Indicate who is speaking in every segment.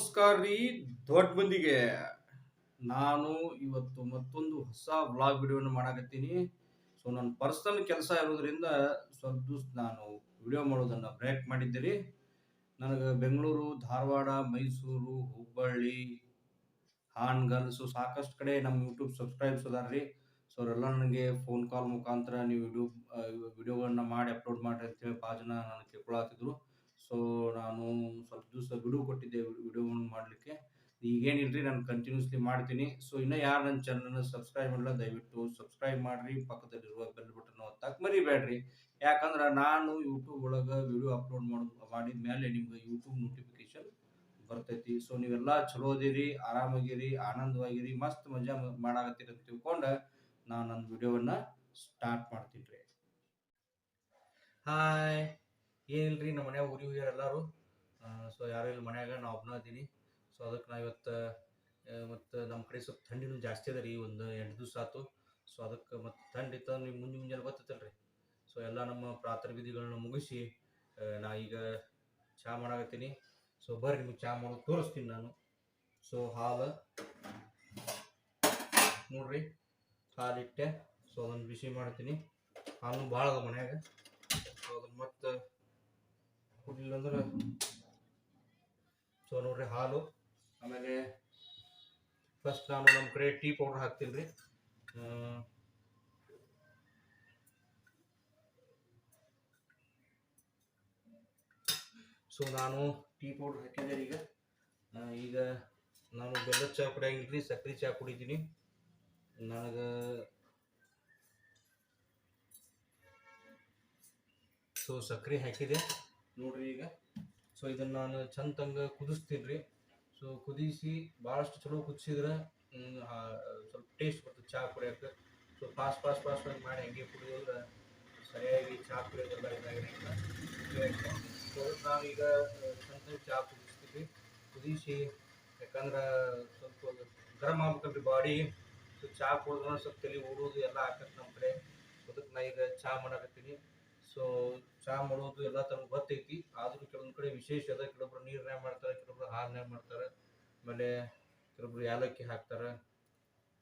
Speaker 1: ನಮಸ್ಕಾರ ರೀ ದೊಡ್ಡ ಮಂದಿಗೆ ನಾನು ಇವತ್ತು ಮತ್ತೊಂದು ಹೊಸ ವ್ಲಾಗ್ ವಿಡಿಯೋನ ಮಾಡಾಕತ್ತೀನಿ. ಸೊ ನನ್ನ ಪರ್ಸನಲ್ ಕೆಲಸ ಇರೋದ್ರಿಂದ ಸ್ವಲ್ಪ ನಾನು ವಿಡಿಯೋ ಮಾಡೋದನ್ನು ಬ್ರೇಕ್ ಮಾಡಿದ್ದೆ ರೀ ನನಗೆ ಬೆಂಗಳೂರು, ಧಾರವಾಡ, ಮೈಸೂರು, ಹುಬ್ಬಳ್ಳಿ, ಹಾನ್ಗಲ್ ಸೊ ಸಾಕಷ್ಟು ಕಡೆ ನಮ್ಮ ಯೂಟ್ಯೂಬ್ ಸಬ್ಸ್ಕ್ರೈಬ್ಸ್ ರೀ ಸೊ ಅವರೆಲ್ಲ ನನಗೆ ಫೋನ್ ಕಾಲ್ ಮುಖಾಂತರ ನೀವು ಯೂಟ್ಯೂಬ್ ವಿಡಿಯೋಗಳನ್ನ ಮಾಡಿ ಅಪ್ಲೋಡ್ ಮಾಡಿರಿ ಅಂತೇಳಿ ಭಾಳ ಜನ ನನಗೆ ತಿಳ್ಕೊಳತ್ತಿದ್ರು ಸೊ ನಾನು ಸ್ವಲ್ಪ ದಿವಸ ಬಿಡುವು ಕೊಟ್ಟಿದ್ದೆ ವಿಡಿಯೋವನ್ನು ಮಾಡಲಿಕ್ಕೆ. ಈಗೇನಿಲ್ರಿ, ನಾನು ಕಂಟಿನ್ಯೂಸ್ಲಿ ಮಾಡ್ತೀನಿ. ಸೊ ಇನ್ನೂ ಯಾರು ನನ್ನ ಚಾನಲ್ನ ಸಬ್ಸ್ಕ್ರೈಬ್ ಮಾಡಲ್ಲ ದಯವಿಟ್ಟು ಸಬ್ಸ್ಕ್ರೈಬ್ ಮಾಡಿರಿ. ಪಕ್ಕದಲ್ಲಿರುವ ಬೆಲ್ ಬಟನ್ ಒತ್ತಕ್ಕೆ ಮರಿಬೇಡ್ರಿ. ಯಾಕಂದ್ರೆ ನಾನು ಯೂಟ್ಯೂಬ್ ಒಳಗೆ ವಿಡಿಯೋ ಅಪ್ಲೋಡ್ ಮಾಡಿ, ಮಾಡಿದ ಮೇಲೆ ನಿಮ್ಗೆ ಯೂಟ್ಯೂಬ್ ನೋಟಿಫಿಕೇಶನ್ ಬರ್ತೈತಿ. ಸೊ ನೀವೆಲ್ಲ ಚಲೋ ಅದಿರಿ, ಆರಾಮಾಗಿರಿ, ಆನಂದವಾಗಿರಿ, ಮಸ್ತ್ ಮಜಾ ಮಾಡಾಕತ್ತೀರಿ ಅಂತ ತಿಳ್ಕೊಂಡು ನಾನು ನನ್ನ ವಿಡಿಯೋವನ್ನು ಸ್ಟಾರ್ಟ್ ಮಾಡ್ತೀನಿ ರೀ. ಹಾಯ್ ಏನಿಲ್ರಿ, ನಮ್ಮ ಮನೆ ಹೋಗ್ಯಾರ ಎಲ್ಲರೂ? ಸೊ ಯಾರು ಇಲ್ಲಿ ಮನ್ಯಾಗ ನಾ ಒಬ್ಬನ ಇದ್ದೀನಿ. ಸೊ ಅದಕ್ಕೆ ನಾ ಇವತ್ತು ಮತ್ತು ನಮ್ಮ ಕಡೆ ಸ್ವಲ್ಪ ಥಂಡಿನು ಜಾಸ್ತಿ ಅದ ರೀ, ಒಂದು ಎಂಟು ದಿವಸ ಆಯ್ತು ಸೊ ಅದಕ್ಕೆ ಮತ್ತು ಥಂಡಿ ಇತ್ತು ನೀವು ಮುಂಜೆ ಮುಂಜಾನೆ ಗೊತ್ತೈತಲ್ರಿ. ಸೊ ಎಲ್ಲ ನಮ್ಮ ಪ್ರಾರ್ಥನೆ ಮುಗಿಸಿ ನಾ ಈಗ ಚಹಾ ಮಾಡಾಕತ್ತೀನಿ. ಸೊ ಬರ್ರಿ ನಿಮಗೆ ಚಹಾ ಮಾಡೋದು ತೋರಿಸ್ತೀನಿ ನಾನು. ಸೊ ಹಾಲು ನೋಡ್ರಿ ಹಾಲಿಟ್ಟೆ ಸೊ ಅದನ್ನು ಬಿಸಿ ಮಾಡ್ತೀನಿ. ಹಾಲು ಭಾಳ ಅದ ಮನ್ಯಾಗ. ಸೊ ಅದನ್ನು ಮತ್ತೆ ಕುಡಿಲಿಲ್ಲ ಅಂದ್ರೆ ಸೊ ನೋಡ್ರಿ ಹಾಲು. ಆಮೇಲೆ ಫಸ್ಟ್ ನಾನು ನಮ್ಮ ಕಡೆ ಟೀ ಪೌಡರ್ ಹಾಕ್ತೀನಿ ರೀ. ಸೊ ನಾನು ಟೀ ಪೌಡರ್ ಹಾಕಿದ್ದೆ ಈಗ. ಈಗ ನಾನು ಬೆಲ್ಲದ ಚಹಾ ಕುಡಿಯಂಗಿಲ್ಲ ಸಕ್ಕರೆ ಚಹಾ ಕುಡಿತೀನಿ. ನನಗೆ ಸೊ ಸಕ್ಕರೆ ಹಾಕಿದೆ. ನೋಡ್ರಿ ಈಗ. ಸೊ ಇದನ್ನು ನಾನು ಚಂದಂಗ ಕುದಿಸ್ತೀನಿ ರೀ. ಸೊ ಕುದಿಸಿ ಭಾಳಷ್ಟು ಚಲೋ ಕುದಿಸಿದ್ರೆ ಸ್ವಲ್ಪ ಟೇಸ್ಟ್ ಬರ್ತದೆ ಚಹಾ ಕುಡಿಯೋಕೆ ಸೊ ಫಾಸ್ಟ್ ಫಾಸ್ಟ್ ಫಾಸ್ಟ್ ಆಗಿ ಮಾಡಿ ಹಂಗೆ ಕುಡಿಯೋದ್ರೆ ಸರಿಯಾಗಿ ಚಹಾ ಕುಡಿಯೋದೆಲ್ಲ ಇದಾಗಿರಂಗಿಲ್ಲ. ಸೊ ನಾವೀಗ ಚಂದ ಚಹಾ ಕುದಿಸ್ತೀವಿ. ಕುದಿಸಿ, ಯಾಕಂದ್ರೆ ಸ್ವಲ್ಪ ಗರಮ್ ಆಗ್ಬೇಕಲ್ರಿ ಬಾಡಿ. ಸೊ ಚಹಾ ಕುಡಿದ್ರೆ ಸ್ವಲ್ಪ ತಲೆ ಓಡೋದು ಎಲ್ಲ ಆಗ್ತದೆ ನಮ್ಮ ಕಡೆ. ಅದಕ್ಕೆ ನಾ ಈಗ ಚಹಾ ಮಾಡಾಕತ್ತೀನಿ. ಸೊ ಚಹಾ ಮಾಡೋದು ಎಲ್ಲ ತಮ್ಗೆ ಗೊತ್ತೈತಿ. ಆದ್ರೂ ಕೆಲವೊಂದು ಕಡೆ ವಿಶೇಷ ಅದ. ಕೆಲವೊಬ್ರು ನೀರನ್ನ ಮಾಡ್ತಾರೆ ಕೆಲವೊಬ್ರು ಹಾಲ್ನ್ಯಾಗ ಮಾಡ್ತಾರೆ. ಆಮೇಲೆ ಕೆಲವೊಬ್ರು ಯಾಲಕ್ಕಿ ಹಾಕ್ತಾರೆ.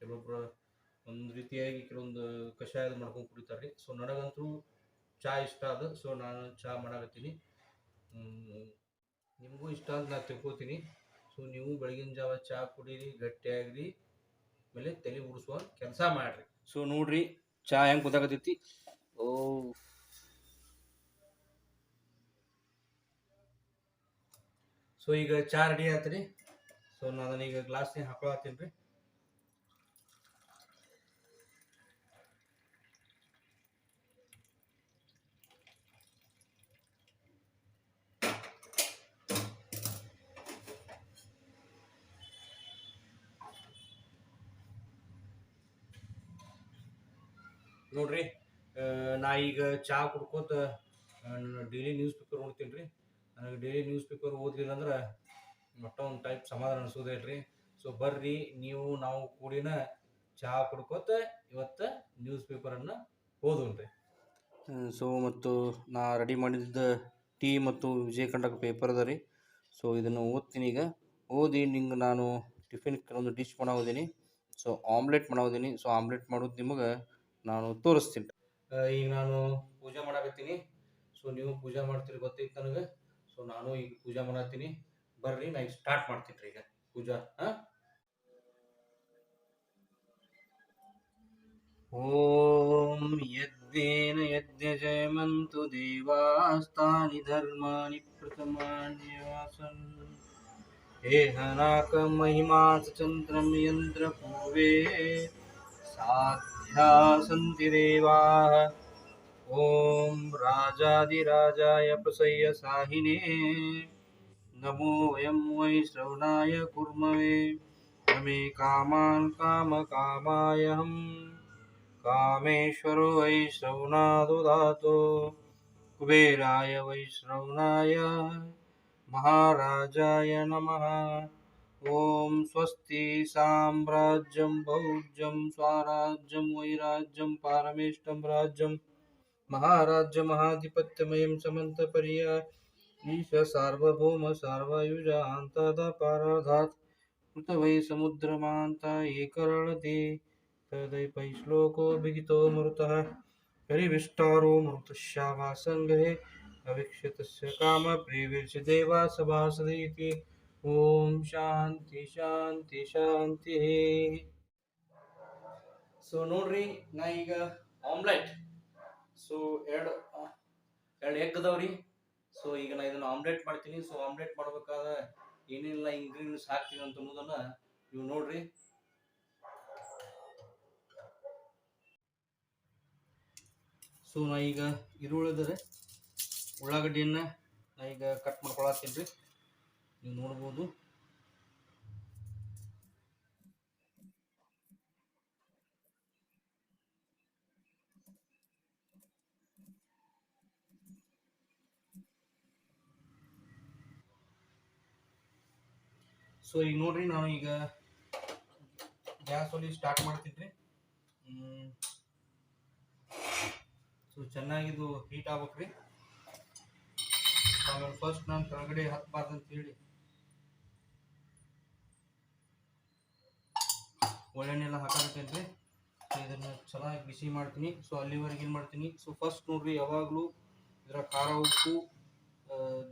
Speaker 1: ಕೆಲವೊಬ್ರು ಒಂದು ರೀತಿಯಾಗಿ ಕೆಲವೊಂದು ಕಷಾಯದ ಮಾಡ್ಕೊಂಡು ಕುಡಿತಾರೆ. ರೀ ಸೊ ನನಗಂತೂ ಚಹಾ ಇಷ್ಟ ಅದ. ಸೊ ನಾನು ಚಹಾ ಮಾಡಾಕತ್ತೀನಿ. ನಿಮಗೂ ಇಷ್ಟ ಅಂತ ನಾನು ತಿಳ್ಕೊತೀನಿ. ಸೊ ನೀವು ಬೆಳಗಿನ ಜಾವ ಚಹಾ ಕುಡೀರಿ ಗಟ್ಟಿಯಾಗ್ರಿ ಆಮೇಲೆ ತಲೆ ಉಡಿಸುವ ಕೆಲಸ ಮಾಡ್ರಿ. ಸೊ ನೋಡ್ರಿ ಚಹಾ ಹೆಂಗೆ ಗೊತ್ತಾಗತ್ತೈತಿ ಓ ಸೊ ಈಗ ಚಾ ರೆಡಿ ಆಯ್ತು ಸೊ ನಾನು ಈಗ ಗ್ಲಾಸ್ನಾಗ ಹಾಕೊಳತ್ತೀನಿ ರೀ. ನೋಡ್ರಿ ನಾ ಈಗ ಚಹಾ ಕುಡ್ಕೋತ ಡೈಲಿ ನ್ಯೂಸ್ ಪೇಪರ್ ನೋಡ್ತೀನಿ ರೀ. ನನಗೆ ಡೈಲಿ ನ್ಯೂಸ್ ಪೇಪರ್ ಓದಲಿಲ್ಲ ಅಂದ್ರೆ ಮಟ್ಟ ಒಂದು ಟೈಪ್ ಸಮಾಧಾನ ಅನಿಸೋದೇ ಇಲ್ರಿ. ಸೊ ಬರ್ರಿ ನೀವು ನಾವು ಕೂಡಿನ ಚಹಾ ಕುಡ್ಕೋತ ಇವತ್ತು ನ್ಯೂಸ್ ಪೇಪರನ್ನು ಓದೋಣ್ರಿ ಸೊ ಮತ್ತು ನಾ ರೆಡಿ ಮಾಡಿದ್ದ ಟೀ ಮತ್ತು ವಿಜಯ ಕಂಡಕ ಪೇಪರ್ ಅದ ರೀ. ಸೊ ಇದನ್ನು ಓದ್ತೀನಿ ಈಗ. ಓದಿ ನಿಂಗೆ ನಾನು ಟಿಫಿನ್ ಕೆಲವೊಂದು ಡಿಶ್ ಮಾಡೋದೀನಿ ಸೊ ಆಮ್ಲೆಟ್ ಮಾಡೋದೀನಿ ಸೊ ಆಮ್ಲೆಟ್ ಮಾಡೋದು ನಿಮಗೆ ನಾನು ತೋರಿಸ್ತೀನಿ. ಈಗ ನಾನು ಪೂಜೆ ಮಾಡಾಕತ್ತೀನಿ. ಸೊ ನೀವು ಪೂಜೆ ಮಾಡ್ತೀರಿ ಗೊತ್ತೈತೆ ನನಗೆ? ಸೊ ನಾನು ಈಗ ಪೂಜಾ ಮಾಡತ್ತೀನಿ ಬರ್ರಿ ನಾ ಈಗ ಸ್ಟಾರ್ಟ್ ಮಾಡ್ತೀನಿ ರೀ ಈಗ ಪೂಜಾ साध्या सन्ति देवाः ॐ राजाधिराजाय प्रसय्य साहिने। नमो वयं वै श्रवणाय कुर्मवे। नमे कामान् कामकामायहं कामेश्वरो वै श्रवणादुदातो कुबेराय वै श्रवणाय। महाराजाय नमः। ॐ स्वस्ति साम्राज्यं भौज्यं स्वाराज्यं, वैराज्यं, पारमेष्टं राज्यं महाराज्यमहाधिपत्यमयं समन्तपर्य ಈಶ ಸಾರ್ವಭೌಮ ಸಾರ್ವಯುಜ ಅಂತದ ಪಾರಧಾತ್ ಮೃತ ವೈ ಸಮುದ್ರಮಾಂತ ಏಕರಳತಿ ತದೈ ಪೈಶ್ಲೋಕೋ ಬಿಗಿತೋ ಮರುತಃ ಪರಿವಿಷ್ಟಾರೋ ಮೃತಶ್ಯಾವಾಸಂಗೇ ಅವಿಕ್ಷಿತಸ್ಯ ಕಾಮ ಪ್ರೇವಿರ್ಷ ದೇವಾ ಸಭಾಸದ ಇತಿ ಓಂ ಶಾಂತಿ ಶಾಂತಿ ಶಾಂತಿ ಸೊ ನೋಡ್ರಿ ನಾ ಈಗ ಆಮ್ಲೆಟ್ ಸೊ ಎರಡು ಎರಡು ಎಗ್ ಅದಾವ್ರಿ. ಸೊ ಈಗ ನಾ ಇದನ್ನ ಆಮ್ಲೆಟ್ ಮಾಡ್ತೀನಿ. ಸೊ ಆಮ್ಲೆಟ್ ಮಾಡ್ಬೇಕಾದ ಏನೆಲ್ಲ ಇಂಗ್ರೀಡಿಯೆಂಟ್ಸ್ ಹಾಕ್ತೀನಿ ಅಂತ ಅನ್ನೋದನ್ನ ನೀವು ನೋಡ್ರಿ. ಸೊ ನಾ ಈಗ ಈರುಳ್ಳಿದರೆ ಉಳ್ಳಾಗಡ್ಡಿಯನ್ನ ನಾ ಈಗ ಕಟ್ ಮಾಡ್ಕೊಳತ್ತೀನಿ ರೀ. ನೀವು ನೋಡ್ಬೋದು. ಸೊ ಈಗ ನೋಡ್ರಿ ನಾನು ಈಗ ಗ್ಯಾಸ್ ಒಲಿ ಸ್ಟಾರ್ಟ್ ಮಾಡ್ತಿದ್ರಿ. ಸೊ ಚೆನ್ನಾಗಿದು ಹೀಟ್ ಆಗ್ಬೇಕ್ರಿ. ಆಮೇಲೆ ಫಸ್ಟ್ ನಾನು ಕೆಳಗಡೆ ಹತ್ಬಾರ್ದು ಅಂತ ಹೇಳಿ. ಒಳ್ಳೆಣ್ಣೆಲ್ಲ ಹಾಕಾಕತ್ತೇನೆ ರೀ ಸೊ ಇದನ್ನು ಚೆನ್ನಾಗಿ ಬಿಸಿ ಮಾಡ್ತೀನಿ. ಸೊ ಅಲ್ಲಿವರೆಗೆ ಏನು ಮಾಡ್ತೀನಿ? ಸೊ ಫಸ್ಟ್ ನೋಡ್ರಿ ಯಾವಾಗಲೂ ಇದರ ಖಾರ, ಉಪ್ಪು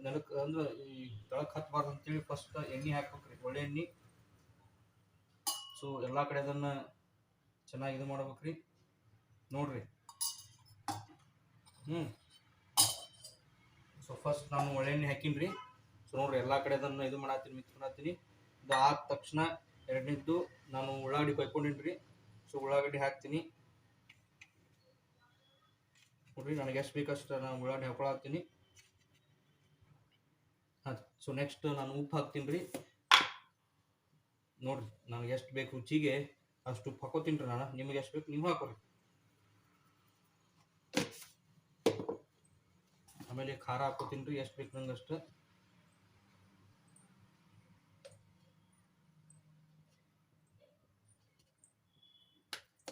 Speaker 1: ನೆಲಕ್ಕೆ ಅಂದ್ರೆ ಈ ತಳಕ್ಕೆ ಹತ್ತಬಾರ್ದು ಅಂತೇಳಿ ಫಸ್ಟ್ ಎಣ್ಣೆ ಹಾಕ್ಬೇಕ್ರಿ, ಒಳ್ಳೆ ಎಣ್ಣೆ. ಸೊ ಎಲ್ಲ ಕಡೆ ಅದನ್ನು ಚೆನ್ನಾಗಿ ಇದು ಮಾಡ್ಬೇಕ್ರಿ. ನೋಡ್ರಿ. ಹ್ಞೂ ಸೊ ಫಸ್ಟ್ ನಾನು ಒಳ್ಳೆಣ್ಣೆ ಹಾಕೀನಿ ರೀ ಸೊ ನೋಡ್ರಿ, ಎಲ್ಲ ಕಡೆ ಅದನ್ನು ಇದು ಮಾಡತ್ತೀನಿ ಮಿಕ್ಸ್ ಮಾಡತ್ತೀನಿ. ಇದು ಆದ ತಕ್ಷಣ ಎರಡನೇದ್ದು ನಾನು ಉಳ್ಳಾಗಡ್ಡಿ ಕೊಯ್ಕೊಂಡಿನಿ ರೀ ಸೊ ಉಳ್ಳಾಗಡ್ಡಿ ಹಾಕ್ತೀನಿ. ನೋಡ್ರಿ, ನನಗೆ ಎಷ್ಟು ಬೇಕಷ್ಟು ನಾನು ಉಳ್ಳಾಗಡ್ಡಿ ಹಾಕೊಳತ್ತೀನಿ. ಸೊ ನೆಕ್ಸ್ಟ್ ನಾನು ಉಪ್ಪು ಹಾಕ್ತೀನಿ ರೀ. ನೋಡ್ರಿ, ನನಗೆ ಎಷ್ಟು ಬೇಕು ರುಚಿಗೆ ಅಷ್ಟು ಉಪ್ಪು ಹಾಕೋತೀನಿ ರೀ ನಾನು. ನಿಮಗೆ ಎಷ್ಟು ಬೇಕು ನೀವು ಹಾಕೋರಿ. ಆಮೇಲೆ ಖಾರ ಹಾಕೋತೀನಿ ರೀ, ಎಷ್ಟು ಬೇಕು ನಂಗೆ ಅಷ್ಟು.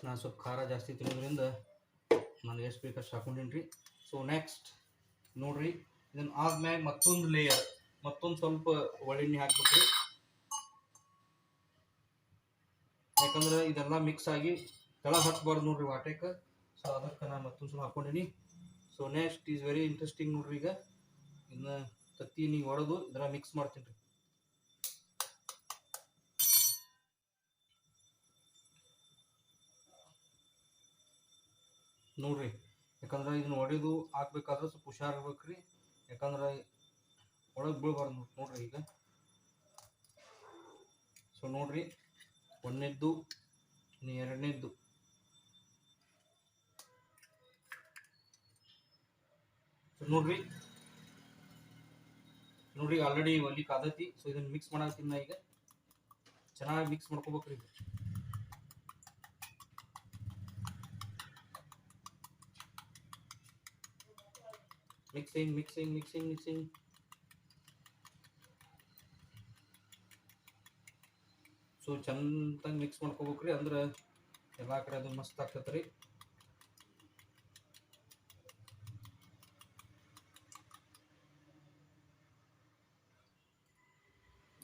Speaker 1: ನಾನು ಸ್ವಲ್ಪ ಖಾರ ಜಾಸ್ತಿ ತಿನ್ನೋದ್ರಿಂದ ನಾನು ಎಷ್ಟು ಬೇಕು ಅಷ್ಟು ಹಾಕೊಂಡಿನ್ರಿ ರೀ. ಸೊ ನೆಕ್ಸ್ಟ್ ನೋಡ್ರಿ, ಇದನ್ನ ಆದ್ಮ್ಯಾಗ ಮತ್ತೊಂದು ಲೇಯರ್ ಮತ್ತೊಂದು ಸ್ವಲ್ಪ ಒಳ್ಳೆಣ್ಣೆ ಹಾಕ್ಬೇಕ್ರಿ ಯಾಕಂದ್ರೆ ಇದೆಲ್ಲ ಮಿಕ್ಸ್ ಆಗಿ ಕೆಳ ಹಾಕ್ಬಾರ್ದು ನೋಡ್ರಿ ವಾಟೆಕ್. ಸೊ ಅದಕ್ಕೆ ನಾನು ಮತ್ತೊಂದು ಸ್ವಲ್ಪ ಹಾಕೊಂಡಿನಿ so next is very interesting ನೋಡ್ರಿ ಈಗ. ಇನ್ನು ತತ್ತಿ ನೀವು ಹೊಡೆದು ಇದರ ಮಿಕ್ಸ್ ಮಾಡ್ತೀನಿ ರೀ. ನೋಡ್ರಿ, ಯಾಕಂದ್ರೆ ಇದನ್ನ ಹೊಡೆದು ಹಾಕ್ಬೇಕಾದ್ರೆ ಸ್ವಲ್ಪ ಹುಷಾರ್ ಇರ್ಬೇಕ್ರಿ. ಯಾಕಂದ್ರೆ ಒಳಗೆ ಬೀಳ್ಬಾರ್ದು ನೋಡ್ರಿ ಈಗ. ಸೊ ನೋಡ್ರಿ, ಒಂದನೇದ್ದು ಎರಡನೇದ್ದು. ನೋಡ್ರಿ ನೋಡ್ರಿ ಆಲ್ರೆಡಿ ಒಲಿ ಕಾದತಿ ಸೊ ಇದನ್ನ ಮಿಕ್ಸ್ ಮಾಡತ್ತೀನಿ ನಾ ಈಗ. ಚೆನ್ನಾಗಿ ಮಿಕ್ಸ್ ಮಾಡ್ಕೋಬೇಕ್ರಿ ಈಗ. Mixing mixing mixing mixing so ಚಂದಂಗೆ mix ಮಾಡ್ಕೋಬೇಕ್ರಿ ಅಂದ್ರೆ ಎಲ್ಲ ಕಡೆ ಅದು ಮಸ್ತ್ ಆಗ್ತೈತೆ ರೀ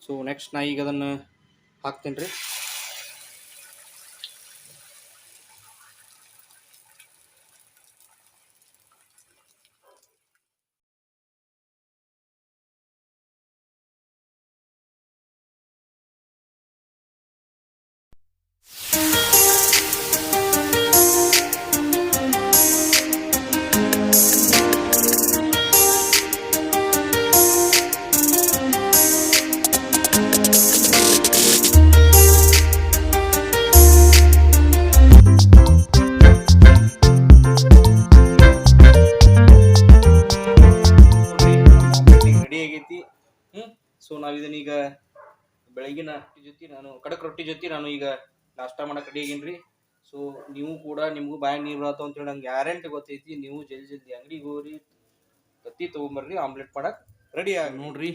Speaker 1: ಸೊ ನೆಕ್ಸ್ಟ್ ನಾ ಈಗ ಅದನ್ನು ಹಾಕ್ತೀನಿ ರೀ ಸೊ ನಾವಿದನ್ನ ಇದನ್ನೀಗ ಬೆಳಗಿನ ಜೊತೆ ನಾನು ಕಡಕ್ ರೊಟ್ಟಿ ಜೊತೆ ನಾನು ಈಗ ನಾಷ್ಟ ಮಾಡಕ್ ರೆಡಿ ಆಗೇನ್ರಿ. ಸೊ ನೀವು ಕೂಡ ನಿಮಗೂ ಬಾಯಾಗ ನೀರು ಅಂತ ಹೇಳಿ ನಂಗೆ ಗ್ಯಾರಂಟಿ ಗೊತ್ತೈತಿ, ನೀವು ಜಲ್ದಿ ಜಲ್ದಿ ಅಂಗಡಿಗೆ ಹೋಗ್ರಿ, ತತ್ತಿ ತೊಗೊಂಬರ್ರಿ, ಆಮ್ಲೆಟ್ ಮಾಡಕ್ ರೆಡಿ ಆಗ ನೋಡ್ರಿ,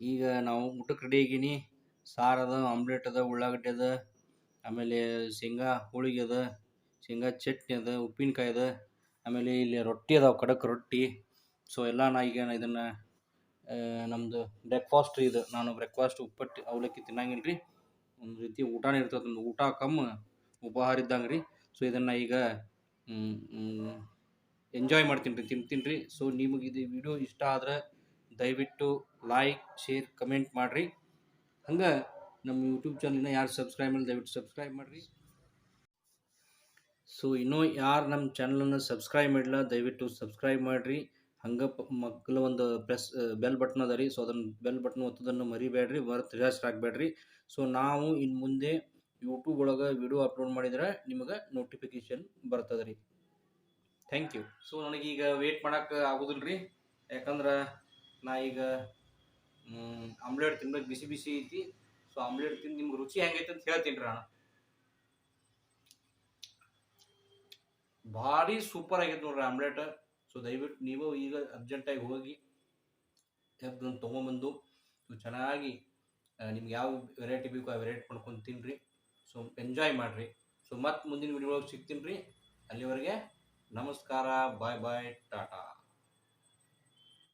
Speaker 1: ಈಗ ನಾವು ಊಟಕ್ಕೆ ರೆಡಿ ಆಗೀನಿ. ಸಾರು ಅದ ಆಮ್ಲೆಟ್ ಅದ, ಉಳ್ಳಾಗಡ್ಡೆ ಅದ, ಆಮೇಲೆ ಶೇಂಗಾ, ಹೋಳಿಗೆ ಅದ, ಶೇಂಗಾ ಚಟ್ನಿ ಅದ, ಉಪ್ಪಿನಕಾಯಿ ಅದ, ಆಮೇಲೆ ಇಲ್ಲಿ ರೊಟ್ಟಿ ಅದಾವೆ, ಖಡಕ್ ರೊಟ್ಟಿ. ಸೊ ಎಲ್ಲ ನಾ ಈಗ ಇದನ್ನು ನಮ್ಮದು ಬ್ರೇಕ್ಫಾಸ್ಟ್ ಇದು. ನಾನು ಬ್ರೇಕ್ಫಾಸ್ಟ್ ಉಪ್ಪಟ್ಟು, ಅವಲಕ್ಕಿ ತಿನ್ನಂಗಿಲ್ಲ ರೀ. ಒಂದು ರೀತಿ ಊಟನೇ ಇರ್ತದೆ. ಒಂದು ಊಟ, ಕಮ್ಮಿ ಉಪಹಾರ ಇದ್ದಂಗೆ ರೀ. ಸೊ ಇದನ್ನು ಈಗ ಎಂಜಾಯ್ ಮಾಡ್ತೀನಿ ರೀ, ತಿಂತೀನಿ ರೀ. ಸೊ ನಿಮಗೆ ಇದು ವಿಡಿಯೋ ಇಷ್ಟ ಆದ್ರೆ ದಯವಿಟ್ಟು ಲೈಕ್ ಶೇರ್ ಕಮೆಂಟ್ ಮಾಡಿರಿ. ಹಂಗೆ ನಮ್ಮ ಯೂಟ್ಯೂಬ್ ಚಾನಲ್ನ ಯಾರು ಸಬ್ಸ್ಕ್ರೈಬ್ ಮಾಡಿ ದಯವಿಟ್ಟು ಸಬ್ಸ್ಕ್ರೈಬ್ ಮಾಡಿರಿ. ಸೊ ಇನ್ನೂ ಯಾರು ನಮ್ಮ ಚಾನಲನ್ನು ಸಬ್ಸ್ಕ್ರೈಬ್ ಮಾಡಿಲ್ಲ ದಯವಿಟ್ಟು ಸಬ್ಸ್ಕ್ರೈಬ್ ಮಾಡಿರಿ. ಹಂಗೆ ಮಕ್ಕಳು ಒಂದು ಪ್ರೆಸ್ ಬೆಲ್ ಬಟನ್ ಅದ ರೀ. ಸೊ ಅದನ್ನು ಬೆಲ್ ಬಟನ್ ಒತ್ತೋದನ್ನು ಮರಿಬೇಡ್ರಿ ಮರೆತು ಆಗಬೇಡ್ರಿ ಸೊ ನಾವು ಇನ್ನು ಮುಂದೆ ಯೂಟ್ಯೂಬ್ ಒಳಗೆ ವಿಡಿಯೋ ಅಪ್ಲೋಡ್ ಮಾಡಿದ್ರೆ ನಿಮಗೆ ನೋಟಿಫಿಕೇಶನ್ ಬರ್ತದೆ ರೀ. ಥ್ಯಾಂಕ್ ಯು ಸೊ ನನಗೀಗ ವೇಟ್ ಮಾಡೋಕೆ ಆಗೋದಿಲ್ಲ ರೀ. ಯಾಕಂದ್ರೆ ನಾ ಈಗ ಆಮ್ಲೆಟ್ ತಿನ್ಬೇಕು, ಬಿಸಿ ಬಿಸಿ ಐತಿ. ಸೊ ಆಮ್ಲೆಟ್ ತಿಂದು ನಿಮ್ಗೆ ರುಚಿ ಹೆಂಗೈತೆ ಅಂತ ಹೇಳ್ತೀನಿ ರೀ ನಾನು. ಭಾರಿ ಸೂಪರ್ ಆಗೈತೆ ನೋಡ್ರಿ ಆಮ್ಲೆಟ್ ಸೊ ದಯವಿಟ್ಟು ನೀವು ಈಗ ಅರ್ಜೆಂಟಾಗಿ ಹೋಗಿ ಅದನ್ನು ತೊಗೊಂಬಂದು ಚೆನ್ನಾಗಿ ನಿಮ್ಗೆ ಯಾವ ವೆರೈಟಿ ಬೇಕು ಆ ವೆರೈಟಿ ಮಾಡ್ಕೊಂಡು ತಿನ್ನಿರಿ ಸೊ ಎಂಜಾಯ್ ಮಾಡಿರಿ. ಸೊ ಮತ್ತೆ ಮುಂದಿನ ವಿಡಿಯೋ ಸಿಗ್ತೀನಿ ರೀ. ಅಲ್ಲಿವರೆಗೆ ನಮಸ್ಕಾರ. ಬಾಯ್ ಬಾಯ್ ಟಾಟಾ